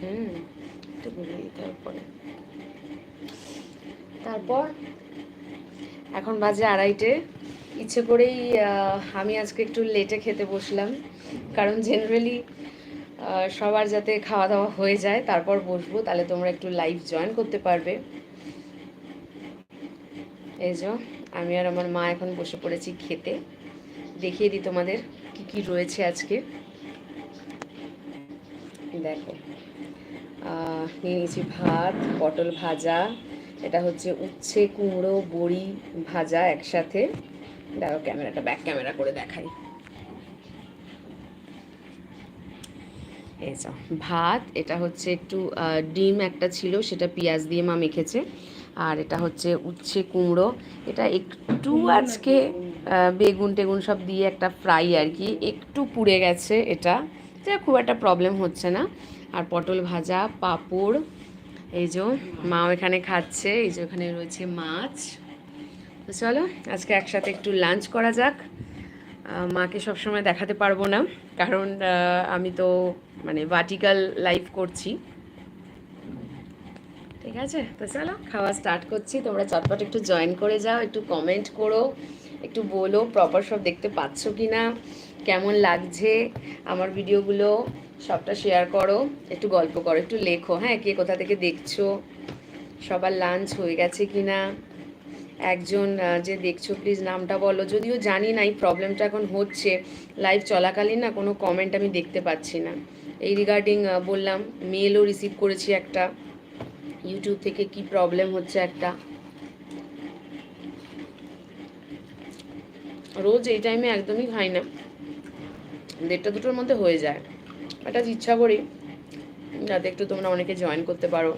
হুম, একটু তারপর? এখন বাজে আড়াইটে। ইচ্ছে করেই আমি আজকে একটু লেটে খেতে বসলাম। কারণ জেনারেলি সবার যাতে খাওয়া দাওয়া হয়ে যায়, তারপর বসবো। তাহলে তোমরা একটু লাইভ জয়েন করতে পারবে। এই যে, আমি আর আমার মা এখন বসে পড়েছি খেতে। দেখিয়ে দিই তোমাদের কি কি রয়েছে আজকে। দেখো। নিয়ে নিয়েছি ভাত পটল ভাজা এটা হচ্ছে উচ্ছে কুমড়ো বড়ি ভাজা একসাথে। দেখো ক্যামেরাটা ব্যাক ক্যামেরা করে দেখাই। এই ভাত এটা হচ্ছে একটু ডিম একটা ছিল সেটা পেঁয়াজ দিয়ে মা মেখেছে। আর এটা হচ্ছে উচ্ছে কুমড়ো। এটা একটু আজকে বেগুন টেগুন সব দিয়ে একটা ফ্রাই আর কি একটু পুড়ে গেছে এটা। যা খুব একটা প্রবলেম হচ্ছে না। আর পটল ভাজা, পাঁপড়, এই যে মাও এখানে খাচ্ছে, এই যে ওখানে রয়েছে মাছ। তো চলো, আজকে একসাথে একটু লাঞ্চ করা যাক। মাকে সবসময় দেখাতে পারব না, কারণ আমি তো মানে ভার্টিক্যাল লাইফ করছি। ঠিক আছে? তো চলো, খাওয়া স্টার্ট করছি। তোমরা চটপট একটু জয়েন করে যাও, একটু কমেন্ট করো, একটু বলো প্রপার সব দেখতে পাচ্ছ কি না কেমন লাগছে আমার ভিডিওগুলো? সবটা শেয়ার করো, একটু গল্প করো, একটু লেখো হ্যাঁ কে কোথা থেকে দেখছ? সবার লাঞ্চ হয়ে গেছে কি না একজন যে দেখছ প্লিজ নামটা বলো। যদিও জানি না, এই প্রবলেমটা এখন হচ্ছে। লাইভ চলাকালীন না, কোনো কমেন্ট আমি দেখতে পাচ্ছি না। এই রিগার্ডিং বললাম মেলও রিসিভ করেছি একটা। ইউটিউব থেকে কি প্রবলেম হচ্ছে একটা। রোজ এই টাইমে একদমই খাই না। দেড়টা দুটোর মধ্যে হয়ে যায়। এটা ইচ্ছা করি যাতে একটু তোমরা অনেকে জয়েন করতে পারো।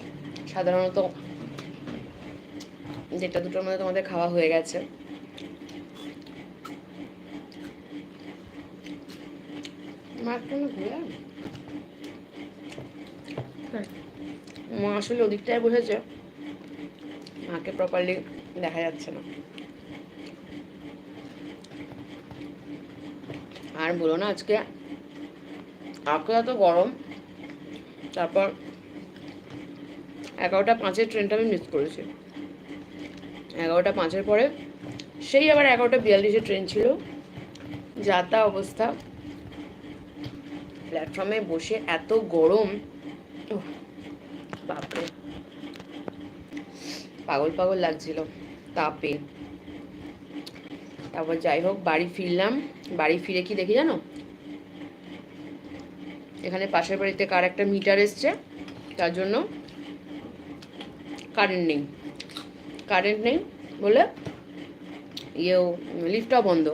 সাধারণত দেড়টা দুটোর মধ্যে তোমাদের খাওয়া হয়ে গেছে। মা আসলে ওদিকটায় বসেছে। মাকে প্রপারলি দেখা যাচ্ছে না। আর বলো না আজকে আজকে এত গরম, তারপর এগারোটা পাঁচের ট্রেনটা আমি মিস করেছি। এগারোটা পাঁচের পরে, সেই আবার এগারোটা বিয়াল্লিশের ট্রেন ছিল। যা তা অবস্থা। প্ল্যাটফর্মে বসে এত গরম বাপরে। পাগল পাগল লাগছিল, তাপে। তারপর যাই হোক বাড়ি ফিরলাম। বাড়ি ফিরে কি দেখি জানো? এখানে পাশের বাড়িতে কার একটা মিটার এসছে তার জন্য কারেন্ট নেই। কারেন্ট নেই বলে ইয়েও লিফটটাও বন্ধ।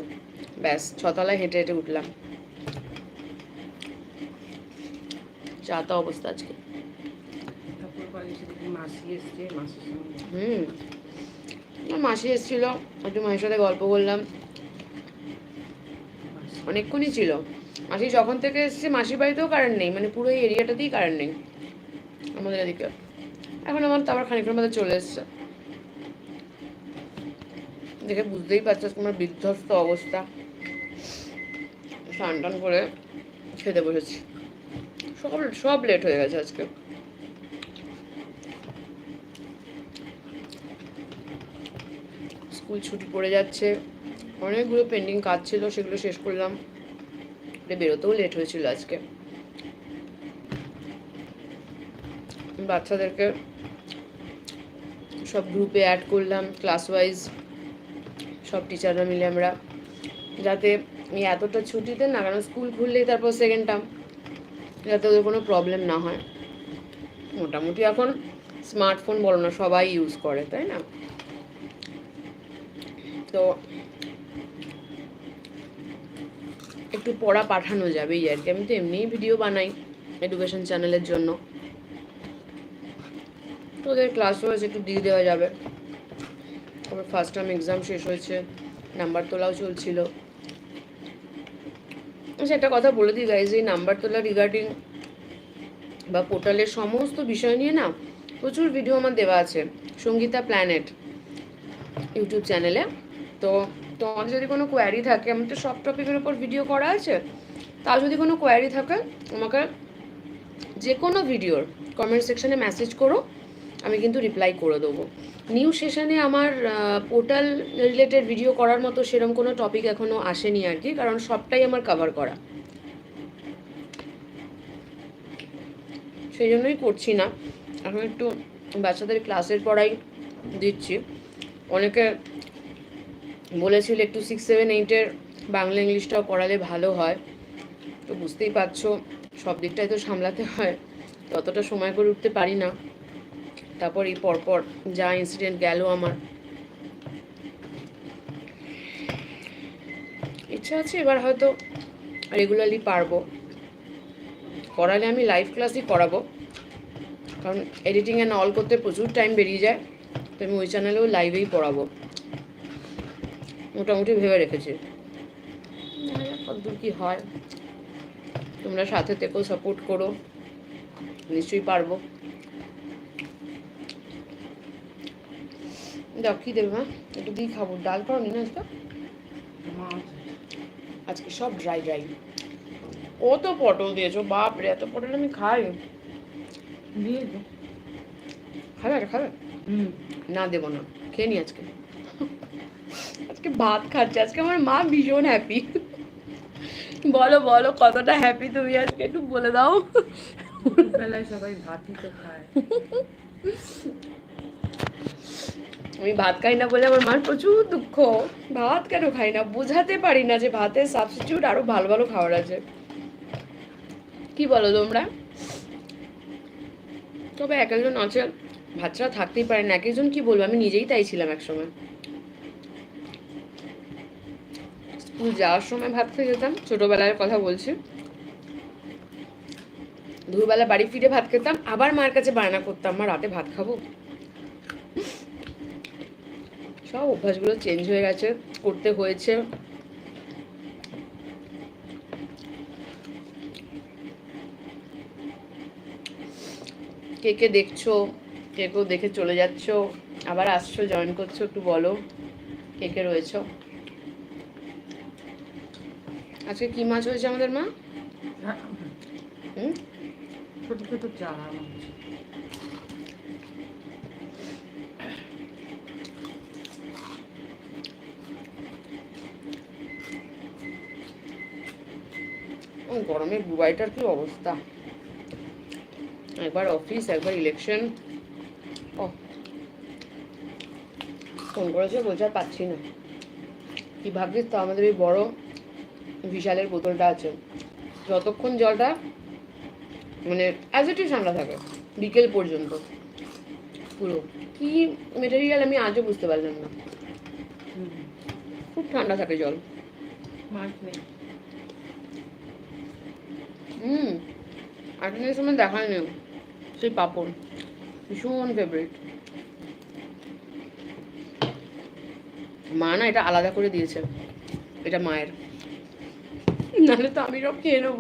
ব্যাস ছতলায় হেঁটে হেঁটে উঠলাম। যা তা অবস্থা আজকে। হুম। মাসি এসেছিল, একটু মায়ের সাথে গল্প করলাম। অনেকক্ষণই ছিল। মাসি যখন থেকে এসছে, মাসির বাড়িতেও কারেন্ট নেই মানে পুরো এই এরিয়াটাতেই কারেন্ট নেই আমাদের এদিকে। এখন আমার তো আবার খানিকটার মধ্যে চলে এসছে। দেখে বুঝতেই পারছ তোমার বিধ্বস্ত অবস্থা। স্নান টান করে খেতে বসেছি। সব সব লেট হয়ে গেছে আজকে। স্কুল ছুটি পড়ে যাচ্ছে। অনেকগুলো পেন্ডিং কাজ ছিল, সেগুলো শেষ করলাম। বেরোতেও লেট হয়েছিল আজকে। বাচ্চাদেরকে সব গ্রুপে অ্যাড করলাম ক্লাস ওয়াইজ সব টিচাররা মিলে আমরা। যাতে এই এতটা ছুটিতে না, কারণ স্কুল খুললেই তারপর সেকেন্ড টার্ম যাতে ওদের কোনো প্রবলেম না হয়। মোটামুটি এখন স্মার্টফোন বলো না, সবাই ইউজ করে, তাই না? তো একটু পড়া পাঠানো যাবে এই আর কি। আমি তো এমনিই ভিডিও বানাই এডুকেশন চ্যানেলের জন্য। তো ওদের ক্লাস ওয়াইজ একটু দিয়ে দেওয়া যাবে। তারপর ফার্স্ট টার্ম এক্সাম শেষ হয়েছে নাম্বার তোলাও চলছিল। আচ্ছা একটা কথা বলে দিই গাইজ এই নাম্বার তোলা রিগার্ডিং বা পোর্টালের সমস্ত বিষয় নিয়ে না প্রচুর ভিডিও আমার দেওয়া আছে, সঙ্গীতা প্ল্যানেট ইউটিউব চ্যানেলে তো তোমাদের যদি কোনো কোয়ারি থাকে, আমি তো সব টপিকের উপর ভিডিও করা আছে, তাও যদি কোনো কোয়ারি থাকে আমাকে যে কোনো ভিডিওর কমেন্ট সেকশানে মেসেজ করো, আমি কিন্তু রিপ্লাই করে দেবো। নিউ সেশনে আমার পোর্টাল রিলেটেড ভিডিও করার মতো সেরকম কোনো টপিক এখনও আসেনি আর কি, কারণ সবটাই আমার কভার করা। সেই জন্যই করছি না। এখন একটু বাচ্চাদের ক্লাসের পড়াই দিচ্ছি। অনেকে বলেছিল একটু সিক্স সেভেন এইটের বাংলা ইংলিশটাও পড়ালে ভালো হয়। তো বুঝতেই পারছ, সব দিকটাই তো সামলাতে হয়। ততটা সময় করে উঠতে পারি না। তারপর এই পরপর যা ইনসিডেন্ট গেল আমার। ইচ্ছা আছে এবার হয়তো রেগুলারলি পারব। করালে আমি লাইভ ক্লাসই করাবো। কারণ এডিটিং অ্যান্ড অল করতে প্রচুর টাইম বেরিয়ে যায়। তো আমি ওই চ্যানেলেও লাইভেই পড়াবো। মোটামুটি ভেবে রেখেছি। দেখা কতদূর কী হয়। তোমরা সাথে থেকেও সাপোর্ট করো। নিশ্চয়ই পারব। দাও কী দেবে মা? একটু দিয়ে খাব। ডাল খাও নি না আজকে? আজকে সব ড্রাই ড্রাই ও তো পটল দিয়েছ? বাপ রে এত পটল আমি খাই। খাবে আর খাবে? না দেবো না। খেয়ে নি আজকে? আজকে ভাত খাচ্ছে আজকে আমার মা ভীষণ হ্যাপি বলো বলো কতটা হ্যাপি তুমি আজকে একটু বলে দাও। বেলায় সবাই ভাতই তো খায়। আমি ভাত খাই না বলে আমার মার প্রচুর দুঃখ। ভাত কেন খাই না? বোঝাতে পারি না যে ভাতের সাবস্টিটিউট আরও ভালো ভালো খাবার আছে। কি বলো তোমরা? তবে এক একজন আছে ভাত ছাড়া থাকতেই পারে না। এক একজন কি বলব? আমি নিজেই তাই ছিলাম একসময়। স্কুল যাওয়ার সময় খেয়ে যেতাম, ছোটবেলার কথা বলছি। দুপুরবেলা বাড়ি ফিরে ভাত খেতাম, আবার মায়ের কাছে বায়না করতাম, মা, রাতে ভাত খাব? সব অভ্যাসগুলো চেঞ্জ হয়ে গেছে, করতে হয়েছে। কে কে দেখছ? কে কেউ দেখে চলে যাচ্ছ? আবার আসছো জয়েন করছ, একটু বলো। কে কে রয়েছো? আজকে কি মাছ হয়েছে আমাদের মা? ছোট ছোট চারা গরমে বুবাইটার কি অবস্থা? একবার অফিস একবার ইলেকশন ও ফোন করেছে বলছে আর পাচ্ছি না। কি ভাগ্যিস তো আমাদের এই বড় বিশালের বোতলটা আছে। যতক্ষণ জলটা মানে অ্যাজ ইট ইজ ঠান্ডা থাকে বিকেল পর্যন্ত। পুরো। কি মেটেরিয়াল আমি আজও বুঝতে পারলাম না। খুব ঠান্ডা থাকে জল। হুম। আর্টিনের সময় দেখায় নেই সেই পাপড়। ভীষণ ফেভারিট মা না এটা আলাদা করে দিয়েছে। এটা মায়ের। নাহলে তো আমি সব খেয়ে নেব।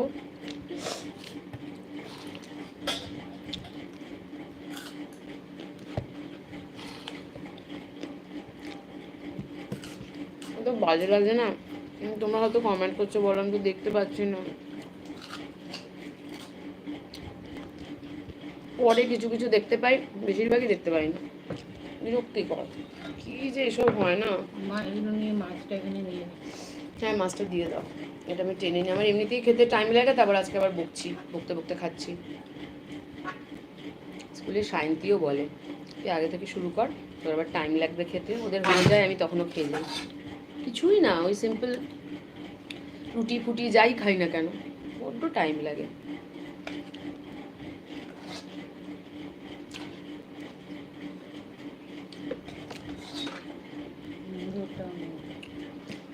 তো বাজে লাগে না? তোমরা হয়তো কমেন্ট করছ বলো আমি তো দেখতে পাচ্ছি না। পরে কিছু কিছু দেখতে পাই বেশিরভাগই দেখতে পাই না। বিরক্তিকর। কি যে এসব হয় না? মাছটা এখানে নিয়ে হ্যাঁ মাছটা দিয়ে দাও। এটা আমি টেনে নিই। আমার এমনিতেই খেতে টাইম লাগে, তারপর আজকে আবার বকছি বকতে বকতে খাচ্ছি। স্কুলে সায়ন্তীও বলে, তুই আগে থেকে শুরু কর, তোর আবার টাইম লাগবে খেতে। ওদের হয়ে যায়, আমি তখনও খেয়ে যাই। কিছুই না, ওই সিম্পল রুটি ফুটি যাই খাই না কেন, বড্ড টাইম লাগে।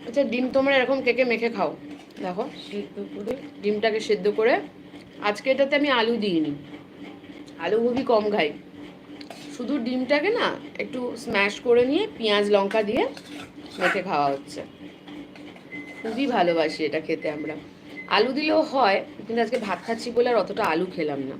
আচ্ছা ডিম তোমরা এরকম কেকে মেখে খাও? দেখো করে ডিমটাকে সেদ্ধ করে, আজকে এটাতে আমি আলু দিইনি। আলু খুবই কম খাই। শুধু ডিমটাকে না, একটু স্ম্যাশ করে নিয়ে পেঁয়াজ, লঙ্কা দিয়ে মেখে খাওয়া হচ্ছে। খুবই ভালোবাসি এটা খেতে আমরা। আলু দিলেও হয়, কিন্তু আজকে ভাত খাচ্ছি বলে আর অতটা আলু খেলাম না।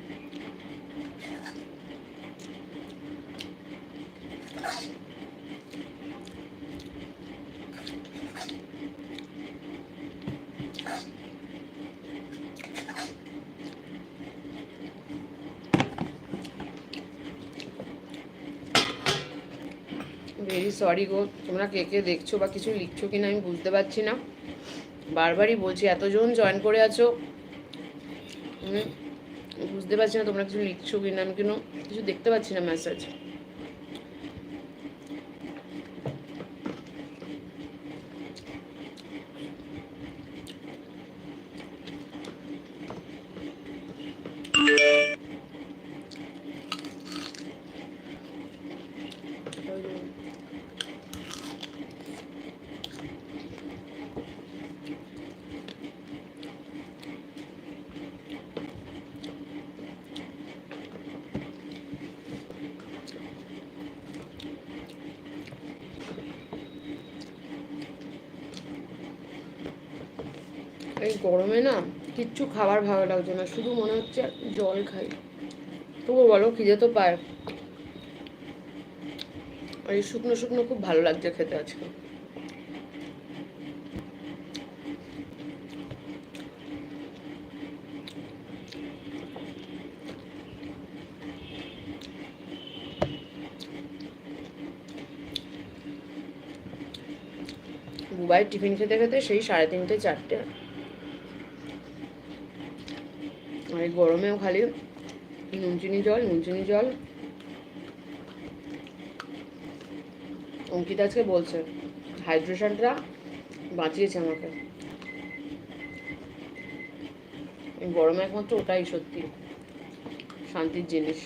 ভেরি সরি গো, তোমরা কে কে দেখছ বা কিছু লিখছো কিনা আমি বুঝতে পারছি না। বারবারই বলছি, এতজন জয়েন করে আছো বুঝতে পারছি না তোমরা কিছু লিখছো কিনা, আমি কিন্তু কিছু দেখতে পাচ্ছি না মেসেজ এই গরমে না কিচ্ছু খাবার ভালো লাগছে না, শুধু মনে হচ্ছে জল খাই। তবু বলো, খিদে তো পায়। আর এই শুকনো শুকনো খুব ভালো লাগছে খেতে আজকে। দুবাই টিফিন খেতে খেতে সেই সাড়ে তিনটে, চারটে। আর গরমেও খালি নুন চিনি জল নুন চিনি জল। অঙ্কিতা আজকে বলছে হাইড্রেশনটা বাঁচিয়েছে আমাকে। গরমে একমাত্র ওটাই সত্যি, শান্তির জিনিস।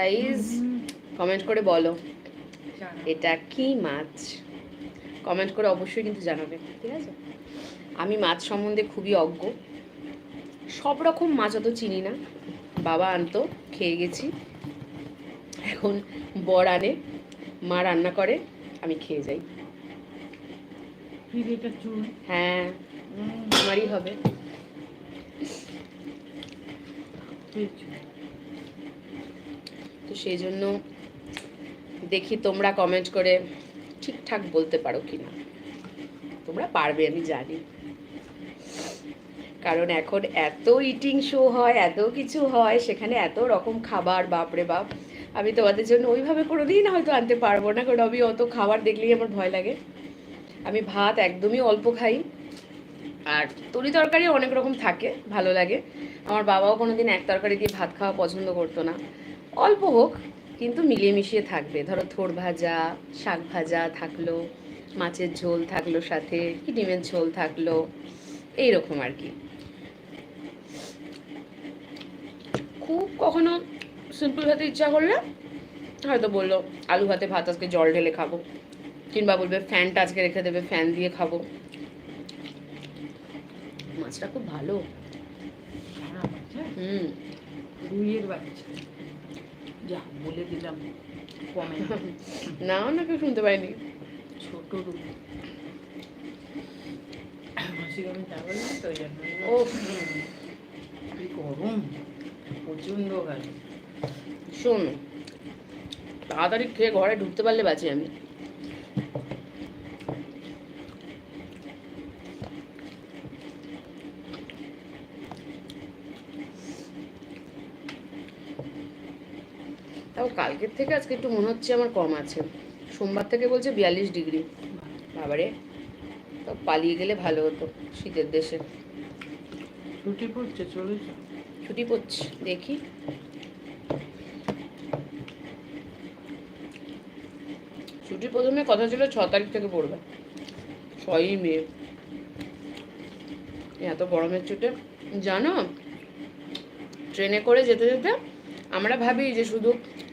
গাইজ কমেন্ট করে বলো। এটা কি মাছ? কমেন্ট করে অবশ্যই কিন্তু জানাবে ঠিক আছে? আমি মাছ সম্বন্ধে খুবই অজ্ঞ। সব রকম মাছ অত চিনি না। বাবা আনতো খেয়ে গেছি। এখন বর আনে মা রান্না করে আমি খেয়ে যাই। হ্যাঁ আমারই হবে। তো সেই জন্য দেখি তোমরা কমেন্ট করে ঠিকঠাক বলতে পারো কি না তোমরা পারবে, আমি জানি। কারণ এখন এত ইটিং শো হয়, এত কিছু হয়, সেখানে এত রকম খাবার বাপরে বাপ। আমি তোমাদের জন্য ওইভাবে কোনোদিন হয়তো আনতে পারব না, কারণ আমি অত খাবার দেখলেই আমার ভয় লাগে। আমি ভাত একদমই অল্প খাই, আর তরি তরকারি অনেক রকম থাকে, ভালো লাগে। আমার বাবাও কোনোদিন এক তরকারি দিয়ে ভাত খাওয়া পছন্দ করতো না। অল্প হোক কিন্তু মিলিয়ে মিশিয়ে থাকবে। ধরো থোড় ভাজা শাক ভাজা থাকল মাছের ঝোল থাকল সাথে কি ডিমের ঝোল থাকল এইরকম আর কি। খুব কখনো সিম্পল ভাতে ইচ্ছা করলে হয়তো বলল আলু ভাতে ভাত আজকে জল ঢেলে খাব কিংবা বলবে ফ্যানটা আজকে রেখে দেবে ফ্যান দিয়ে খাব। মাছটা খুব ভালো। জানা হুম। যা বলে দিলাম কমেন্ট না না কেউ শুনতে পাইনি। ছোট জন্য ও কি গরম প্রচণ্ড গাড়ি শোন তাড়াতাড়ি খেয়ে ঘরে ঢুকতে পারলে বাঁচি আমি তাও কালকের থেকে আজকে একটু মনে হচ্ছে আমার কম আছে। সোমবার থেকে বলছে বিয়াল্লিশ ডিগ্রি। বাবারে তো পালিয়ে গেলে ভালো হতো শীতের দেশে। ছুটি পড়ছে চলেছে ছুটি পড়ছে দেখি। ছুটি প্রথমে কথা ছিল ছ তারিখ থেকে পড়বে। ছয়ই মে। এত গরমের ছুটে। জানো ট্রেনে করে যেতে যেতে আমরা ভাবি যে শুধু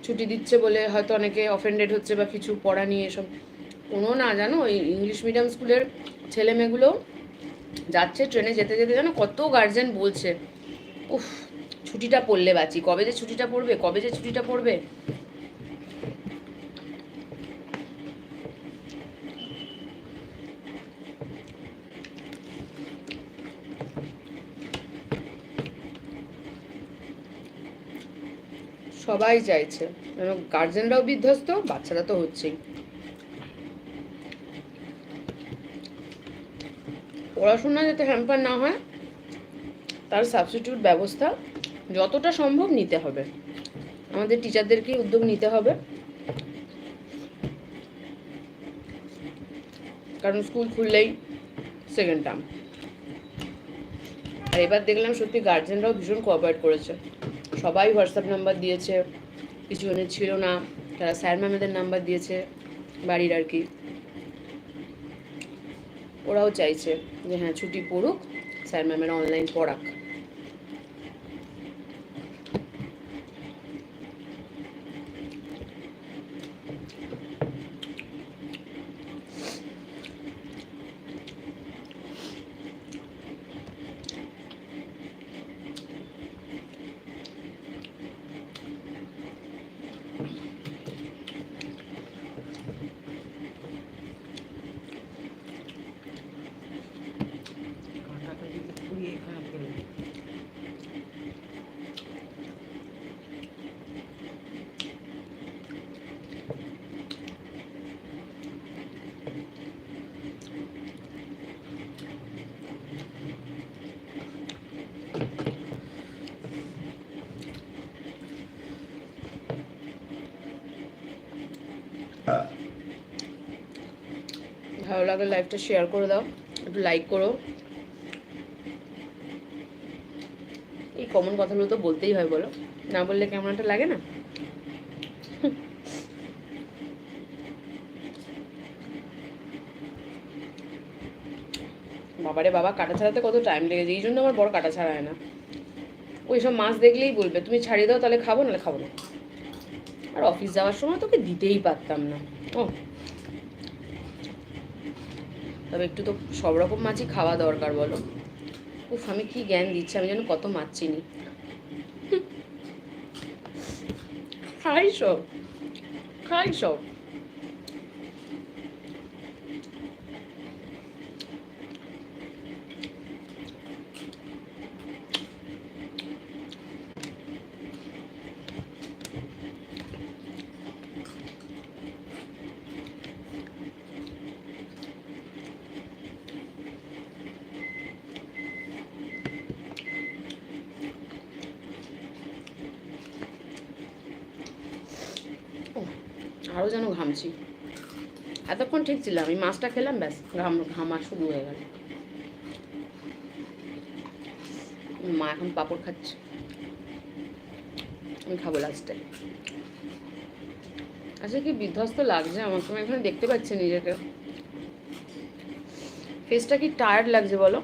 ছুটি দিচ্ছে বলে হয়তো অনেকে অফেন্ডেড হচ্ছে বা কিছু পড়া নিয়ে এসব। কোনো না জানো, ওই ইংলিশ মিডিয়াম স্কুলের ছেলে মেয়েগুলো যাচ্ছে ট্রেনে যেতে যেতে, জানো কত গার্জেন বলছে, উফ, ছুটিটা পড়লে বাঁচি। কবে যে ছুটিটা পড়বে, কবে যে ছুটিটা পড়বে? সবাই চাইছে যেন গার্জেনরাও বিধ্বস্ত, বাচ্চারা তো হচ্ছেই। পড়াশোনা যাতে হ্যাম্পার না হয়, তার সাবস্টিটিউট ব্যবস্থা যতটা সম্ভব নিতে হবে। আমাদের টিচারদেরকে উদ্যোগ নিতে হবে। কারণ স্কুল খুললেই সেকেন্ড টার্ম আর এবার দেখলাম সত্যি গার্জেনরাও ভীষণ কোঅপারেট করেছে। সবাই হোয়াটসঅ্যাপ নাম্বার দিয়েছে, কিছু জনের ছিল না, তারা স্যার ম্যামেদের নাম্বার দিয়েছে বাড়ির আর কি। ওরাও চাইছে যে হ্যাঁ ছুটি পড়ুক, স্যার ম্যামেরা অনলাইন পড়াক কাঁটাটা যদি পুড়িয়ে এখানে ফেলে দিই। লাগলে লাইভটা শেয়ার করে দাও, একটু লাইক করো। এই কমন কথাগুলো তো বলতেই হয়, বলো। না বললে কেমন একটা লাগে না? বাবারে বাবা, কাটা ছাড়াতে কত টাইম লেগেছে? এই জন্য আমার বড় কাটা ছাড়ায় না। ওই সব মাছ দেখলেই বলবে, তুমি ছাড়িয়ে দাও, তাহলে খাব, নাহলে খাব না। আর অফিস যাওয়ার সময় তোকে দিতেই পারতাম না। ও। তবে একটু তো সব রকম মাছই খাওয়া দরকার, বলো। উফ, আমি কি জ্ঞান দিচ্ছি, আমি যেন কত মাছ চিনি। খাই সব খাই সব। আরও যেন ঘামছি। এতক্ষণ ঠিক ছিলাম আমি মাছটা খেলাম, ব্যাস, ঘাম, ঘামা শুরু হয়ে গেল। মা এখন পাঁপড় খাচ্ছে। আমি খাব লাস্টে আচ্ছা কি বিধ্বস্ত লাগছে আমার আমি এখানে দেখতে পাচ্ছি নিজেকে। ফেসটা কি টায়ার্ড লাগছে বলো?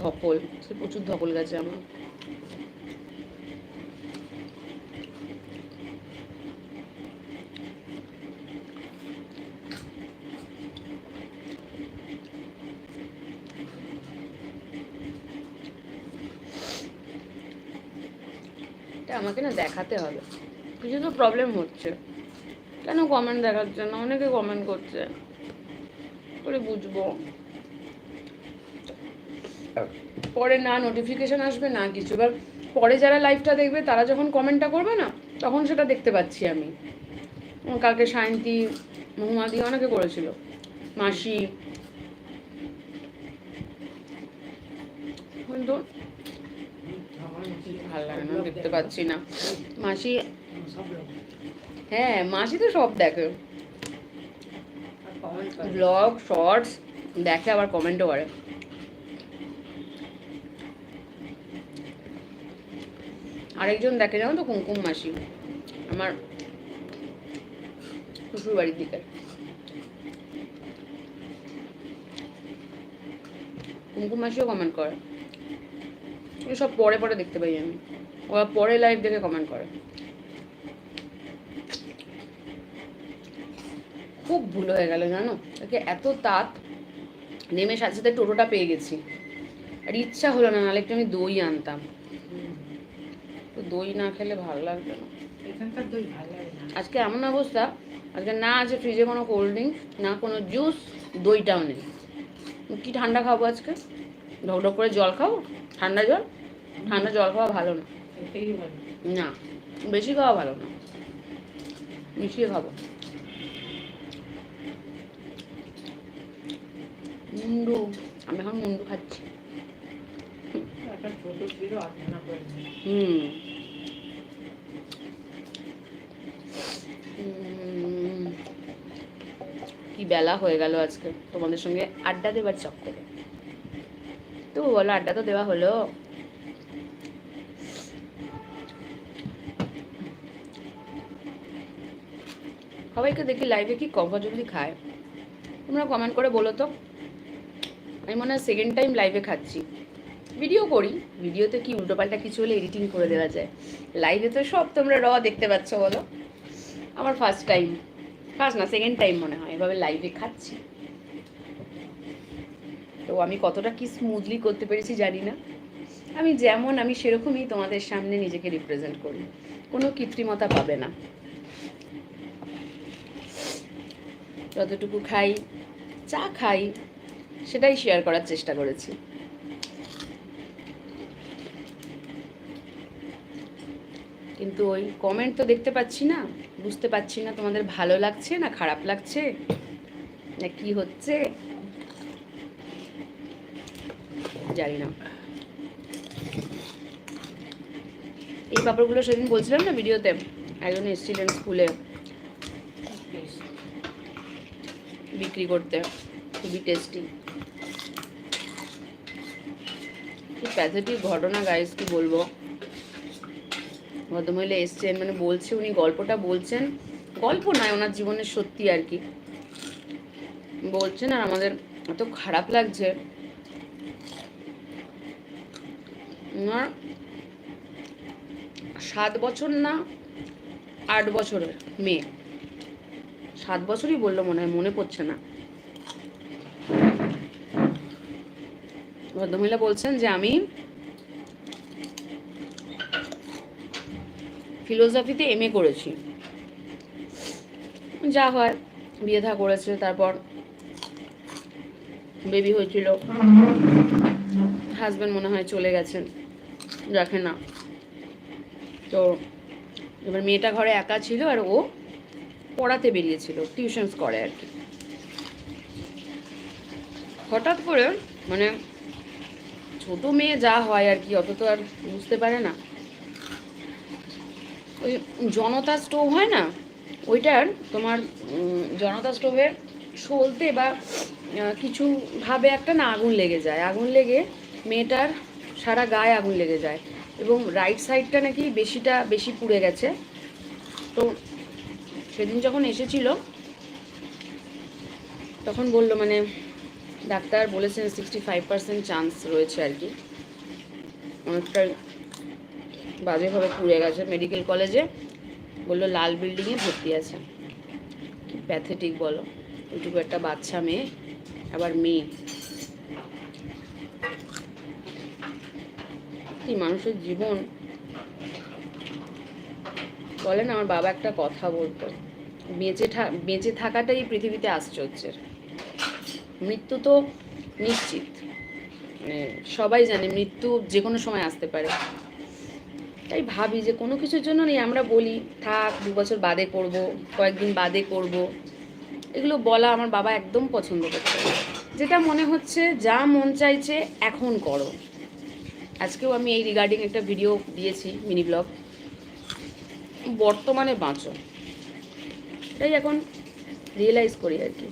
ধকল সে প্রচুর ধকল গেছে আমার। এটা আমাকে না দেখাতে হবে। কিছু তো প্রবলেম হচ্ছে। কেন কমেন্ট দেখাচ্ছে না অনেকে কমেন্ট করছে। করে বুঝব। পরে না নোটিফিকেশন আসবে, না কিছু। এবার পরে যারা লাইভটা দেখবে, তারা যখন কমেন্টটা করবে না, তখন সেটা দেখতে পাচ্ছি আমি। কালকে শান্তি মহুমাদি অনেকে করেছিল। মাসি। ভালো লাগে না, দেখতে পাচ্ছি না। মাসি হ্যাঁ মাসি তো সব দেখে। ব্লগ শর্টস দেখে আবার কমেন্টও করে। আরেকজন দেখে, জানো তো কুমকুম মাসি? আমার শ্বশুর বাড়ির দিকে। কুমকুম মাসিও কমেন্ট করে। এগুলো সব পরে পরে দেখতে পাই আমি। ওরা পরে লাইভ দেখে কমেন্ট করে। খুব ভুল হয়ে গেল জানো? একে এত তাপ নেমে সাথে সাথে টোটোটা পেয়ে গেছি। আর ইচ্ছা হলো না নাহলে একটু আমি দই আনতাম। তো দই না খেলে ভালো লাগবে না। এখানকার দই ভালো লাগে না। আজকে এমন অবস্থা আজকে না আছে ফ্রিজে কোনো কোল্ড ড্রিঙ্কস না কোনো জুস দইটাও নেই। কি ঠান্ডা খাব আজকে? ঢকঢক করে জল খাব? ঠান্ডা জল? ঠান্ডা জল খাওয়া ভালো না। না, বেশি খাওয়া ভালো না। মিশিয়ে খাব। মুন্ডু, আমি এখন মুন্ডু খাচ্ছি। হুম। কি বেলা হয়ে গেল আজকে। তোমাদের সঙ্গে আড্ডা দেবার চক্করে। বলো, আড্ডা তো দেওয়া হলো। সবাইকে দেখি লাইভে কি কমফর্টেবলি খায়। তোমরা কমেন্ট করে বলো তো। আমি মনে হয় সেকেন্ড টাইম লাইভে খাচ্ছি। ভিডিও করি ভিডিওতে কি উল্টোপাল্টা কিছু হলে এডিটিং করে দেওয়া যায়। লাইভে তো সব তোমরা র দেখতে পাচ্ছ, বলো। আমার ফার্স্ট টাইম ফার্স্ট না সেকেন্ড টাইম মনে হয়, এভাবে লাইভে খাচ্ছি। তো আমি কতটা কি স্মুথলি করতে পেরেছি জানি না। আমি যেমন আমি সেরকমই তোমাদের সামনে নিজেকে রিপ্রেজেন্ট করি। কোনো কৃত্রিমতা পাবে না। যতটুকু খাই, চা খাই, সেটাই শেয়ার করার চেষ্টা করেছি। কিন্তু ওই কমেন্ট তো দেখতে পাচ্ছি না, বুঝতে পারছি না তোমাদের ভালো লাগছে না খারাপ লাগছে? না কি হচ্ছে? জানি না। এই পাপড়গুলো সেদিন বলছিলাম না ভিডিওতে? একজন এসেছিলেন স্কুলে। বিক্রি করতে। খুবই টেস্টি প্যাথেটিক ঘটনা গাইস কি বলব? ভদ্রমহিলা এসছেন মানে বলছে উনি, গল্পটা বলছেন। গল্প নয়, ওনার জীবনের সত্যি আর কি। বলছেন আর আমাদের এত খারাপ লাগছে ওনার সাত বছর না আট বছরের মেয়ে? সাত বছরই বলল মনে হয়, মনে পড়ছে না। ভদ্রমহিলা বলছেন যে আমি ফিলোসফিতে এম এ করেছি। যা হয়, বিয়ে থা করেছে, তারপর বেবি হয়েছিল। হাজব্যান্ড মনে হয় চলে গেছেন। রাখে না। তো এবার মেয়েটা ঘরে একা ছিল আর ও পড়াতে বেরিয়েছিল টিউশনস করে আর কি। হঠাৎ করে মানে ছোট মেয়ে যা হয় আর কি অত তো আর বুঝতে পারে না। ওই জনতা স্টোভ হয় না ওইটার তোমার জনতা স্টোভের সলতে বা আহ, কিছু ভাবে একটা না আগুন লেগে যায়। আগুন লেগে মেয়েটার সারা গায়ে আগুন লেগে যায়। এবং রাইট সাইডটা নাকি বেশিটা, বেশি পুড়ে গেছে। তো সেদিন যখন এসেছিল, তখন বলল মানে ডাক্তার বলেছেন সিক্সটি ফাইভ পার্সেন্ট চান্স রয়েছে আর কি। অনেকটাই বাজেভাবে পুড়ে গেছে মেডিকেল কলেজে বলল, লাল বিল্ডিংয়ে ভর্তি আছে। প্যাথেটিক বলো। ওইটুকু একটা বাচ্চা মেয়ে, আবার মেয়ে। কি মানুষের জীবন বলেন আমার বাবা একটা কথা বলতো, বেঁচে বেঁচে থাকাটাই পৃথিবীতে আশ্চর্যের। মৃত্যু তো নিশ্চিত মানে সবাই জানে মৃত্যু যে কোনো সময় আসতে পারে। তাই ভাবি যে কোনো কিছুর জন্য নেই, আমরা বলি, থাক, দু বছর বাদে করব, কয়েকদিন বাদে করব। এগুলো বলা আমার বাবা একদম পছন্দ করতে যেটা মনে হচ্ছে, যা মন চাইছে, এখন করো। আজকেও আমি এই রিগার্ডিং একটা ভিডিও দিয়েছি মিনি ব্লগ বর্তমানে বাঁচো। এটাই এখন রিয়েলাইজ করি আর কি।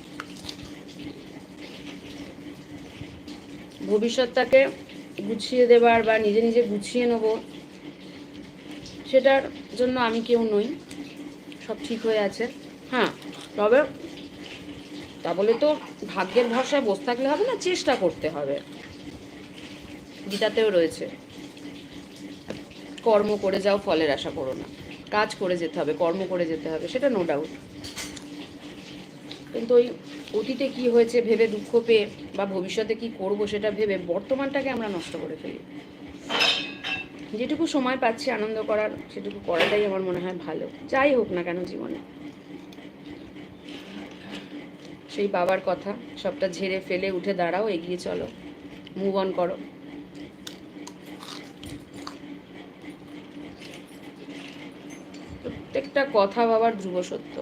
ভবিষ্যৎটাকে গুছিয়ে দেবার বা নিজে নিজে গুছিয়ে নেব, সেটার জন্য আমি কেউ নই। সব ঠিক হয়ে আছে। হ্যাঁ তবে তা বলে তো ভাগ্যের ভরসায় বসে থাকলে হবে না, চেষ্টা করতে হবে। গীতাতেও রয়েছে। কর্ম করে যাও, ফলের আশা করো না। কাজ করে যেতে হবে, কর্ম করে যেতে হবে, সেটা নো ডাউট কিন্তু ওই অতীতে কি হয়েছে, ভেবে দুঃখ পেয়ে বা ভবিষ্যতে কি করব সেটা ভেবে বর্তমানটাকে আমরা নষ্ট করে ফেলি। যেটুকু সময় পাচ্ছি আনন্দ করার, সেটুকু করাটাই আমার মনে হয় ভালো। যাই হোক না কেন জীবনে। সেই বাবার কথা, সবটা ঝেড়ে ফেলে উঠে দাঁড়াও, এগিয়ে চলো। মুভ অন করো। প্রত্যেকটা কথা ভাবার ধ্রুব সত্য।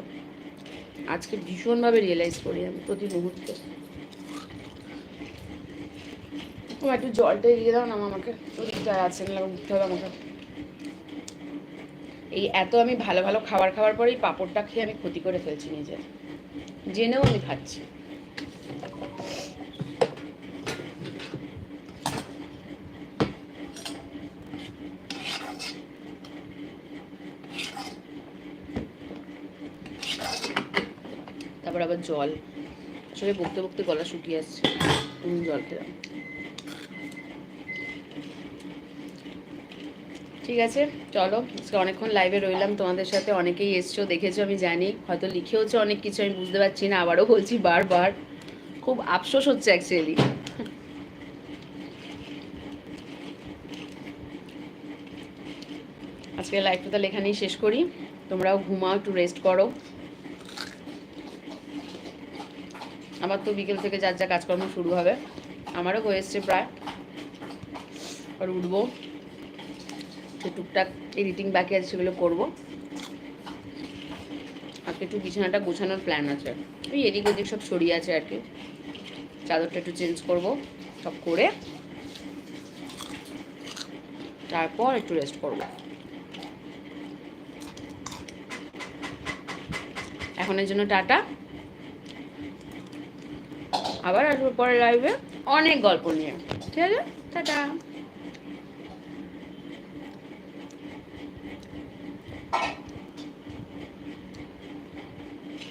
আজকে ভীষণভাবে রিয়েলাইজ করি আমি প্রতি মুহূর্তে। একটু জলটা দিয়ে দাও না আমাকে শরীরটা আছে, না উঠতে হবে আমাকে। এই এত আমি ভালো ভালো খাবার খাওয়ার পরেই পাঁপড়টা খেয়ে আমি ক্ষতি করে ফেলছি নিজের। জেনেও আমি খাচ্ছি তারপর আবার জল। আসলে বকতে বকতে গলা শুকিয়ে আসছে। জল খেলাম। ঠিক আছে, চলো। আজকে অনেকক্ষণ লাইভে রইলাম। তোমাদের সাথে অনেকেই এসছো, দেখেছ, আমি জানি। হয়তো লিখেওছো অনেক কিছু, আমি বুঝতে পারছি না। আবারও বলছি বারবার। খুব আফসোস হচ্ছে অ্যাকচুয়ালি আজকে লাইভটা তাহলে এখানেই শেষ করি। তোমরাও ঘুমাও, একটু রেস্ট করো। আমার তো বিকেল থেকে যার যা কাজকর্ম শুরু হবে। আমারও হয়ে এসছে প্রায়। আর উঠবো। যে টুকটাক এডিটিং বাকি আছে সেগুলো করব। আজকে একটু বিছানাটা গোছানোর প্ল্যান আছে। ওই এদিক ওদিক সব ছড়িয়ে আছে আর কি। চাদরটা একটু চেঞ্জ করব, সব করে। তারপর একটু রেস্ট করব। এখনের জন্য টাটা। আবার আসব পরে লাইভে অনেক গল্প নিয়ে। ঠিক আছে? টাটা।